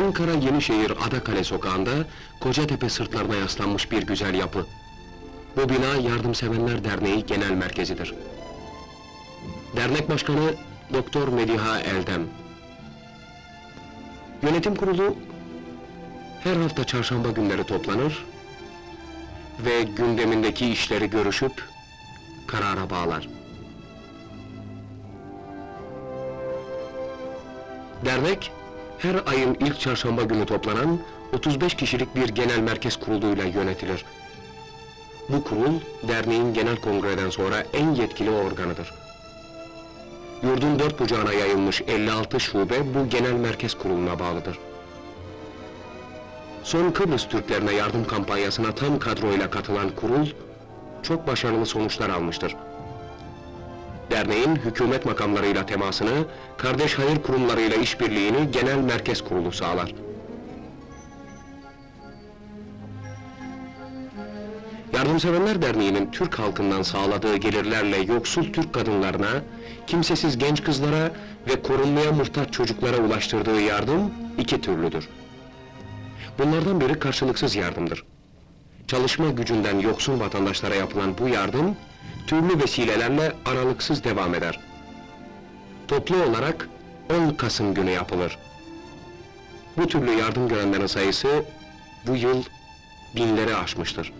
Ankara Yenişehir Adakale sokağında Kocatepe sırtlarına yaslanmış bir güzel yapı. Bu bina Yardımsevenler Derneği Genel Merkezidir. Dernek Başkanı Doktor Mediha Eldem. Yönetim kurulu her hafta çarşamba günleri toplanır ve gündemindeki işleri görüşüp karara bağlar. Dernek, her ayın ilk çarşamba günü toplanan 35 kişilik bir genel merkez kuruluyla yönetilir. Bu kurul, derneğin genel kongreden sonra en yetkili organıdır. Yurdun dört bucağına yayılmış 56 şube bu genel merkez kuruluna bağlıdır. Son Kıbrıs Türklerine yardım kampanyasına tam kadroyla katılan kurul, çok başarılı sonuçlar almıştır. Derneğin hükümet makamlarıyla temasını, kardeş hayır kurumlarıyla işbirliğini genel merkez kurulu sağlar. Yardımseverler Derneği'nin Türk halkından sağladığı gelirlerle yoksul Türk kadınlarına, kimsesiz genç kızlara ve korunmaya muhtaç çocuklara ulaştırdığı yardım iki türlüdür. Bunlardan biri karşılıksız yardımdır. Çalışma gücünden yoksul vatandaşlara yapılan bu yardım, türlü vesilelerle aralıksız devam eder. Toplu olarak 10 Kasım günü yapılır. Bu türlü yardım görenlerin sayısı bu yıl binleri aşmıştır.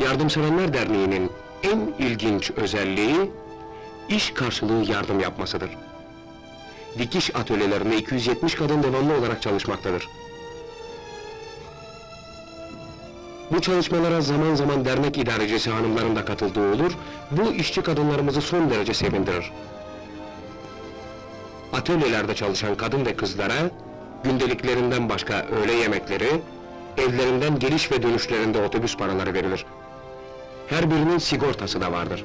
Yardımsevenler Derneği'nin en ilginç özelliği, iş karşılığı yardım yapmasıdır. Dikiş atölyelerinde 270 kadın devamlı olarak çalışmaktadır. Bu çalışmalara zaman zaman dernek idarecisi hanımların da katıldığı olur, bu işçi kadınlarımızı son derece sevindirir. Atölyelerde çalışan kadın ve kızlara, gündeliklerinden başka öğle yemekleri, evlerinden geliş ve dönüşlerinde otobüs paraları verilir. Her birinin sigortası da vardır.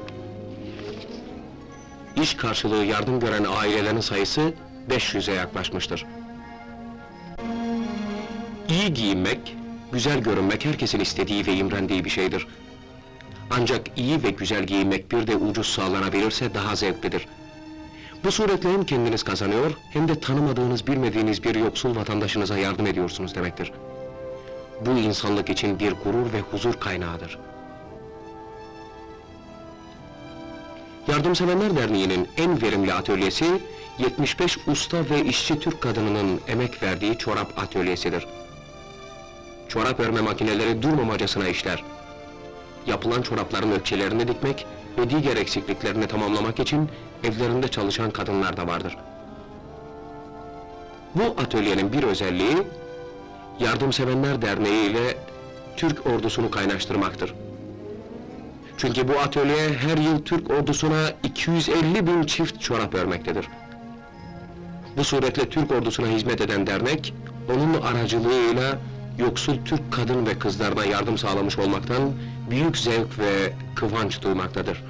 İş karşılığı yardım gören ailelerin sayısı 500'e yaklaşmıştır. İyi giyinmek, güzel görünmek herkesin istediği ve imrendiği bir şeydir. Ancak iyi ve güzel giyinmek bir de ucuz sağlanabilirse daha zevklidir. Bu suretle hem kendiniz kazanıyor, hem de tanımadığınız, bilmediğiniz bir yoksul vatandaşınıza yardım ediyorsunuz demektir. Bu insanlık için bir gurur ve huzur kaynağıdır. Yardımseverler Derneği'nin en verimli atölyesi, 75 usta ve işçi Türk kadınının emek verdiği çorap atölyesidir. Çorap örme makineleri durmamacasına işler. Yapılan çorapların ölçülerini dikmek ve diğer eksikliklerini tamamlamak için evlerinde çalışan kadınlar da vardır. Bu atölyenin bir özelliği, Yardımsevenler Derneği ile Türk ordusunu kaynaştırmaktır. Çünkü bu atölye her yıl Türk ordusuna 250 bin çift çorap örmektedir. Bu suretle Türk ordusuna hizmet eden dernek, onun aracılığıyla yoksul Türk kadın ve kızlarına yardım sağlamış olmaktan büyük zevk ve kıvanç duymaktadır.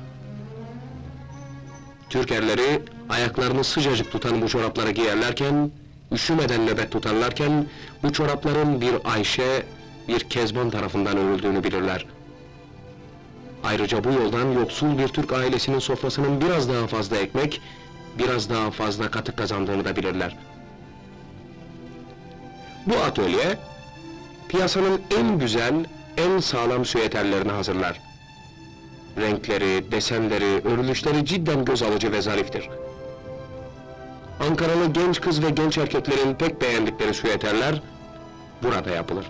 Türk erleri ayaklarını sıcacık tutan bu çorapları giyerlerken, üşümeden nöbet tutarlarken bu çorapların bir Ayşe, bir Kezban tarafından örüldüğünü bilirler. Ayrıca bu yoldan yoksul bir Türk ailesinin sofrasının biraz daha fazla ekmek, biraz daha fazla katık kazandığını da bilirler. Bu atölye, piyasanın en güzel, en sağlam süeterlerini hazırlar. Renkleri, desenleri, örülüşleri cidden göz alıcı ve zariftir. Ankaralı genç kız ve genç erkeklerin pek beğendikleri süeterler burada yapılır.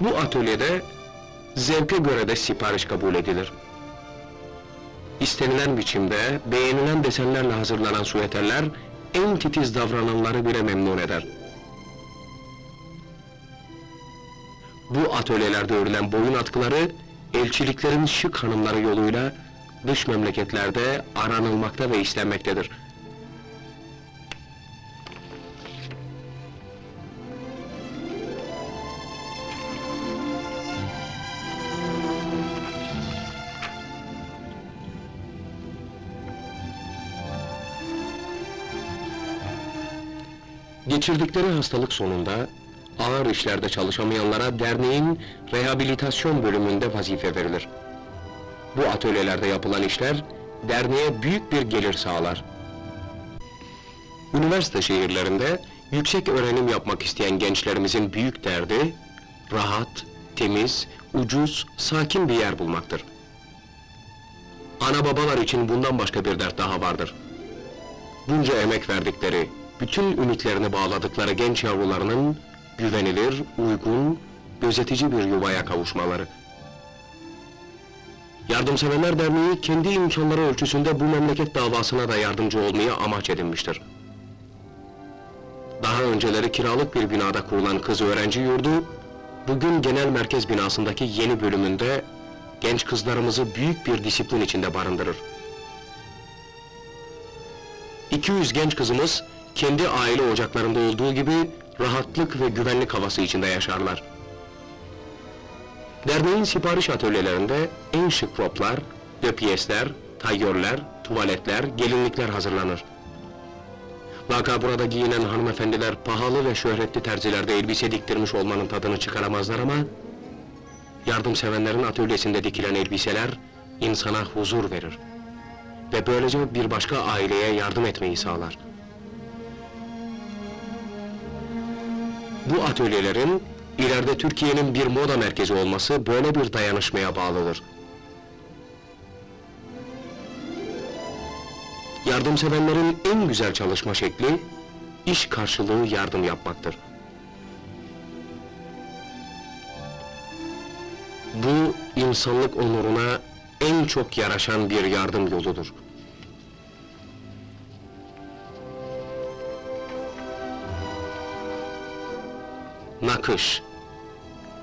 Bu atölyede zevke göre de sipariş kabul edilir. İstenilen biçimde, beğenilen desenlerle hazırlanan süeterler en titiz davrananları bile memnun eder. Bu atölyelerde örülen boyun atkıları, elçiliklerin şık hanımları yoluyla dış memleketlerde aranılmakta ve istenmektedir. Geçirdikleri hastalık sonunda ağır işlerde çalışamayanlara derneğin rehabilitasyon bölümünde vazife verilir. Bu atölyelerde yapılan işler, derneğe büyük bir gelir sağlar. Üniversite şehirlerinde yüksek öğrenim yapmak isteyen gençlerimizin büyük derdi, rahat, temiz, ucuz, sakin bir yer bulmaktır. Ana babalar için bundan başka bir dert daha vardır. Bunca emek verdikleri, bütün ümitlerini bağladıkları genç yavrularının güvenilir, uygun, gözetici bir yuvaya kavuşmaları. Yardımseverler Derneği kendi imkanları ölçüsünde bu memleket davasına da yardımcı olmaya amaç edinmiştir. Daha önceleri kiralık bir binada kurulan kız öğrenci yurdu, bugün genel merkez binasındaki yeni bölümünde genç kızlarımızı büyük bir disiplin içinde barındırır. 200 genç kızımız kendi aile ocaklarında olduğu gibi rahatlık ve güvenlik havası içinde yaşarlar. Derneğin sipariş atölyelerinde en şık roplar, döpiyesler, tayyörler, tuvaletler, gelinlikler hazırlanır. Vaka burada giyinen hanımefendiler pahalı ve şöhretli terzilerde elbise diktirmiş olmanın tadını çıkaramazlar ama... ...yardımsevenlerin atölyesinde dikilen elbiseler insana huzur verir. Ve böylece bir başka aileye yardım etmeyi sağlar. Bu atölyelerin ileride Türkiye'nin bir moda merkezi olması böyle bir dayanışmaya bağlıdır. Yardımsevenlerin en güzel çalışma şekli, iş karşılığı yardım yapmaktır. Bu, insanlık onuruna en çok yaraşan bir yardım yoludur. Nakış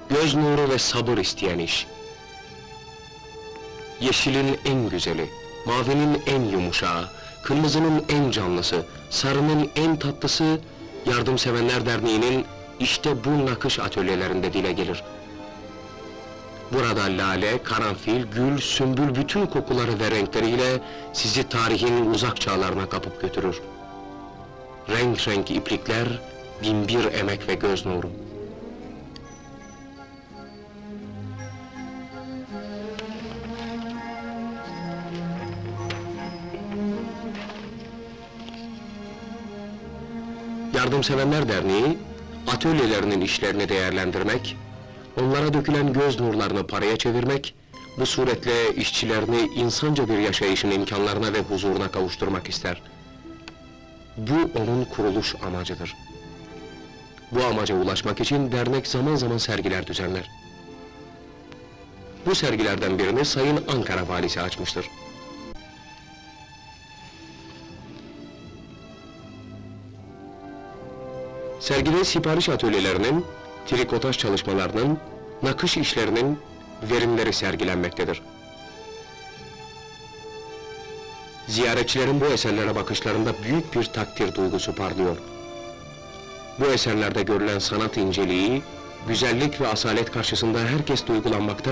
Göz nuru ve sabır isteyen iş. Yeşilin en güzeli, mavinin en yumuşağı, kırmızının en canlısı, sarının en tatlısı, Yardımsevenler Derneği'nin işte bu nakış atölyelerinde dile gelir. Burada lale, karanfil, gül, sümbül bütün kokuları ve renkleriyle sizi tarihin uzak çağlarına kapıp götürür. Renk renk iplikler, binbir emek ve göz nuru. Yardımsevenler Derneği, atölyelerinin işlerini değerlendirmek, onlara dökülen göz nurlarını paraya çevirmek, bu suretle işçilerini insanca bir yaşayışın imkanlarına ve huzuruna kavuşturmak ister. Bu onun kuruluş amacıdır. Bu amaca ulaşmak için dernek zaman zaman sergiler düzenler. Bu sergilerden birini Sayın Ankara Valisi açmıştır. Sergide sipariş atölyelerinin, trikotaj çalışmalarının, nakış işlerinin verimleri sergilenmektedir. Ziyaretçilerin bu eserlere bakışlarında büyük bir takdir duygusu parlıyor. Bu eserlerde görülen sanat inceliği, güzellik ve asalet karşısında herkes duygulanmakta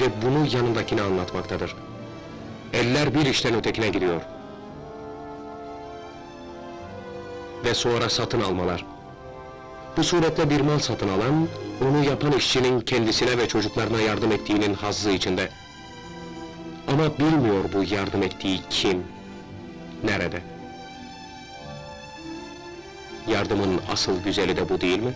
ve bunu yanındakine anlatmaktadır. Eller bir işten ötekine gidiyor. Ve sonra satın almalar. Bu suretle bir mal satın alan, onu yapan işçinin kendisine ve çocuklarına yardım ettiğinin hazzı içinde. Ama bilmiyor bu yardım ettiği kim, nerede? Yardımın asıl güzeli de bu değil mi?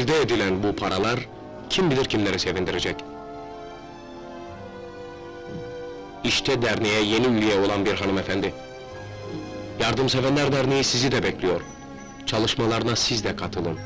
Elde edilen bu paralar, kim bilir kimleri sevindirecek. İşte derneğe yeni üye olan bir hanımefendi. Yardımsevenler Derneği sizi de bekliyor. Çalışmalarına siz de katılın.